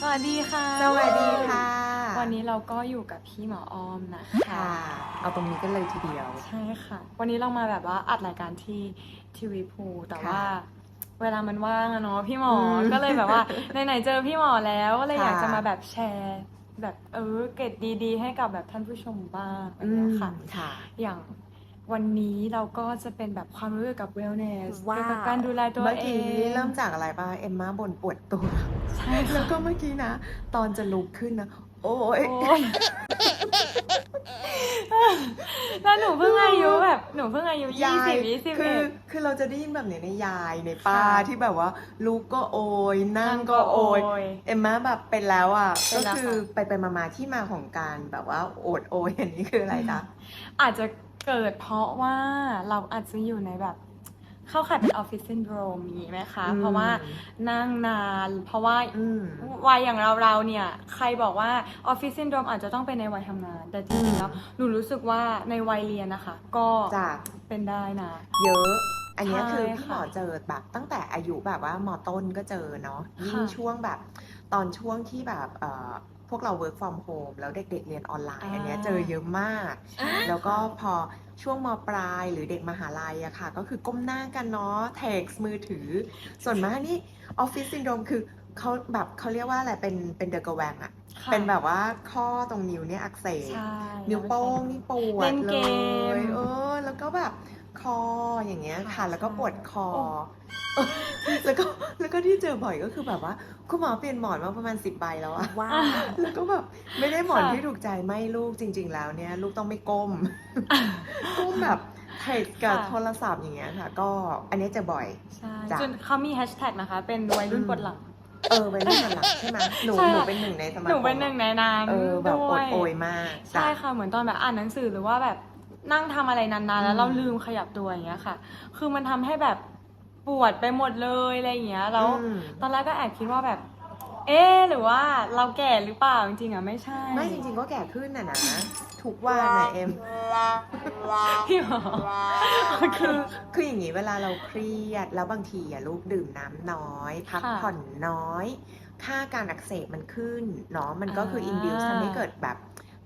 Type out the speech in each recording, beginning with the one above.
สวัสดีค่ะ สวัสดีค่ะ วันนี้เราก็อยู่กับพี่หมอออมนะคะค่ะ เอาตรงนี้กันเลยทีเดียว ใช่ค่ะ วันนี้เรามาแบบว่าอัดรายการที่ทีวีพูแต่ค่ะว่า เวลามันว่างอะเนาะพี่หมออมก็เลยแบบว่าไหนๆเจอพี่หมอแล้วก็เลยค่ะอยากจะมาแบบแชร์ แบบเออเกร็ดดีๆ ให้กับแบบท่านผู้ชมบ้างอะไรอืเงี้มยค่ะ ค่ะ อย่าง วันนี้เราก็จะเป็นแบบความรู้เกี่ยวกับ wellness ว้าวเกี่ยวกับการดูแลตัวเมื่อเอกี้งเริ่มจากอะไรป่ะเอ็มมาบ่นปวดตัว ใช่แล้ค่ะวก็เมื่อกี้นะ ตอนจะลุกขึ้นนะโอ้ยโอ้ยแล้วหนูเพิ่งอายุแบบหนูเพิ่งอายุยี่สิบยี่สิบคืเอ็อดคือเราจะได้ยินแบบเนี้ยในยายในป้าค่ะที่แบบว่าลุกก็โอยนั่งนั่งก็ก็โอยโอย เอ็มมาแบบเป็นแล้วอะเป็ก็นแล้วคือค่ะไปไปมามาที่มาของการแบบว่าโอดโอยอันนี้คืออะไรจ๊ะอาจจะ เกิดเพราะว่าเราอาจจะอยู่ในแบบเข้าข่ายเป็นออฟฟิศซินโดรมมีไหมคะอืมเพราะว่านั่งนาน เพราะว่าอืมวัยอย่างเราเราๆเนี่ย ใครบอกว่าออฟฟิศซินโดรมอาจจะต้องเป็นในวัยทำงาน แต่จริงๆแล้วหนูรู้สึกว่าในวัยเรียนนะคะ ก็จ้ะเป็นได้นะ เยอะอันเนี้ยใช่คือพี่หมอค่ะเจอแบบตั้งแต่อายุแบบว่ามต้นก็เจอเนาะยิ่งค่ะช่วงแบบตอนช่วงที่แบบเอ่อ พวกเรา work from home แล้วเด็กๆเรียนออนไลน์ อันเนี้ยเจอเยอะมาก แล้วก็พอช่วงมปลายหรือเด็กมหาลัยอะค่ะ ก็คือก้มหน้ากันเนาะเท็กซ์มือถือ ส่วนมากนี่ออฟฟิศซินโดรมคือเขาแบบเขาเรียกว่าอะไรเป็นเป็นเดอะกแวงอะค่ะเป็นแบบว่าข้อตรงนิ้วเนี่ยอักเสบใช่นิ้วโป้งนี่ปวเล่ดนเลเกมยเออแล้วก็แบบ คออย่างเงี้ยค่ะค่ะแล้วก็ปวดคอโอ้แล้วก็แล้วก็ที่เจอบ่อยก็คือแบบว่า คุณหมอเปลี่ยนหมอนมาประมาณสิบใบแล้วอะว้าอะวแล้วก็แบบไม่ได้หมอนค่ะที่ถูกใจไม่ลูกจริง ๆ แล้วเนี่ย ลูกต้องไม่ก้มก้มแบบเทคกับค่ะโทรศัพท์อย่างเงี้ยค่ะ ก็อันนี้เจะบ่อยใช่จ้ะจนเขามีแฮชแท็กนะคะ เป็นวัยรุ่นอืมปวดหลังเออไปเรื่องหลังใช่ไหมหนูใช่หนูเป็นหนึ่งในสมาคมหนูเป็นหนึ่งในนั้นเออแบบด้อวดยโอยมาก ใช่จ้ะค่ะ เหมือนตอนแบบอ่านหนังสือหรือว่าแบบ นั่งทำอะไรนานๆ แล้วเราอืมลืมขยับตัวอย่างเงี้ยค่ะ คือมันทำให้แบบปวดไปหมดเลยอะไรอย่างเงี้ย แล้วอืม ตอนแรกก็แอบคิดว่าแบบ เอ๊ะหรือว่าเราแก่หรือเปล่าจริงๆอะไม่ใช่ไม่จริงๆก็แก่ขึ้นน่ะนะ ทุกวันนะเอ็ม พี่หมอคือ คืออย่างนี้เวลาเราเครียดแล้วบางทีอะลูกดื่มน้ำน้อย พักค่ะ ผ่อนน้อย ค่าการอักเสบมันขึ้นเนาะมันก็คืออ่า induce ทำให้เกิดแบบ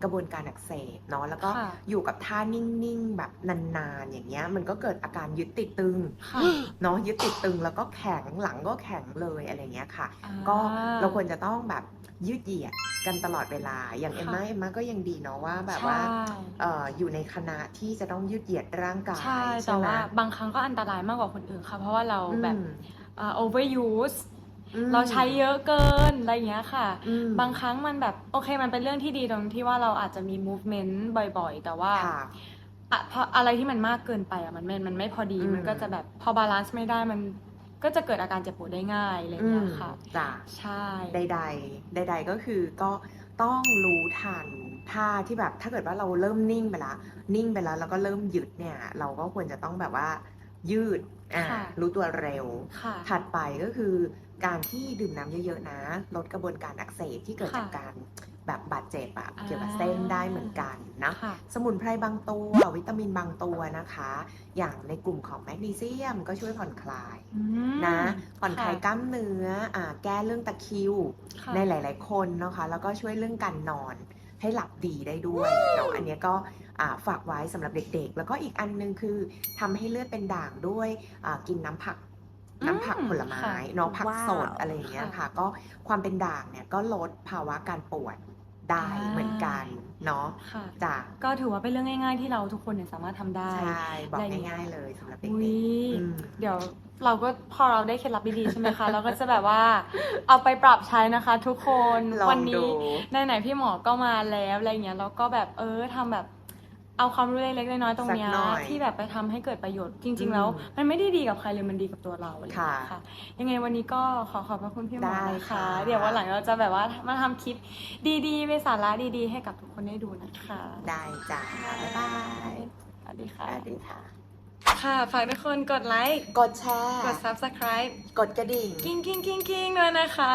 กระบวนการอักเสบเนาะแล้วก็ค่ะอยู่กับท่านิ่งๆแบบนานๆอย่างเงี้ย มันก็เกิดอาการยึดติดตึงค่ะเนาะยึดติดตึงแล้วก็แข็งหลังก็แข็งเลยอะไรเงี้ยค่ะอ่าก็เราควรจะต้องแบบยืดเหยียดกันตลอดเวลา อย่างค่ะเอ็มมาเอ็มมาก็ยังดีเนาะว่าแบบว่าใช่เอ่ออยู่ในคณะที่จะต้องยืดเหยียดร่างกายใช่แต่ไหมว่าบางครั้งก็อันตรายมากกว่าคนอื่นค่ะ เพราะว่าเราแบบอืมเอ่อ overuse อืม เราใช้เยอะเกินอะไรอย่างเงี้ยค่ะอืมบางครั้งมันแบบโอเคมันเป็นเรื่องที่ดีตรงที่ว่าเราอาจจะมี movement บ่อยๆ แต่ว่าค่ะอะเพราะอะไรที่มันมากเกินไปอะมันไม่มันไม่พอดีอืมมันก็จะแบบพอบาลานซ์ไม่ได้มันก็จะเกิดอาการเจ็บปวดได้ง่ายอะไรอย่างเงี้ยค่ะจ้ะใช่ใดๆใด ๆ ก็คือก็ต้องรู้ทันท่าที่แบบถ้าเกิดว่าเราเริ่มนิ่งไปละนิ่งไปแล้วแล้วก็เริ่มหยุดเนี่ย เราก็ควรจะต้องแบบว่ายืดอ่าค่ะรู้ตัวเร็วค่ะถัดไปก็คือ การที่ดื่มน้ำเยอะๆนะ ลดกระบวนการอักเสบที่เกิดค่ะจากการแบบบาดเจ็บอะอ่าเกี่ยวกับเส้นได้เหมือนกันนะค่ะสมุนไพรบางตัววิตามินบางตัวนะคะ อย่างในกลุ่มของแมกนีเซียมก็ช่วยผ่อนคลายอืมนะผ่อนคลายค่ะกล้ามเนื้ออ่าแก้เรื่องตะคริวค่ะในหลาย ๆ คนนะคะ แล้วก็ช่วยเรื่องการนอนให้หลับดีได้ด้วยเนาะอันเนี้ยก็อ่าฝากไว้สำหรับเด็กๆ แล้วก็อีกอันหนึงคือทำให้เลือดเป็นด่างด้วยอ่ากินน้ำผักอืม น้ำผักผลไม้ค่ะเนาะผักว้าวสดอะไรอย่างเงี้ยค่ะค่ะ ก็ความเป็นด่างเนี่ยก็ลดภาวะการปวดได้อ่าเหมือนกันเนาะค่ะจ้ะก็ถือว่าเป็นเรื่องง่าย ๆ ที่เราทุกคนเนี่ยสามารถทำได้ใช่บอกได้เนี่ยง่ายๆเลยสำหรับเด็อุ้กยๆอืมเดี๋ยวเราก็พอเราได้เคล็ดลับดีๆใช่ไหมคะเราก็จะแบบว่าเอาไปปรับใช้นะคะ ทุกคนลองวันี้ดูไหนๆพี่หมอก็มาแล้วอะไรเงี้ยแล้วก็แบบเออทำแบบ เอาความรู้เล็กๆน้อยๆตรงเนี้ยสักหน่อยที่แบบไปทำให้เกิดประโยชน์จริงอืๆมแล้ว มันไม่ได้ดีกับใครเลยมันดีกับตัวเราอะไรอย่างเลยค่ะค่ะ ยังไงวันนี้ก็ขอขอบพระคุณพี่หมอได้นะคะ ค่ะ เดี๋ยววันหลังเราจะแบบว่ามาทำคลิปดีๆเป็นสาระดีๆ ให้กับทุกคนได้ดูนะคะได้จ้ะบ๊ายบายสวัสดีสค่ะวัสดีค่ะ ค่ะฝากทุกคนกดไลค์กดแชร์ กด subscribe กดกระดิ่ง กิ้งกิ้งกิ้งกิ้งด้วยนะคะ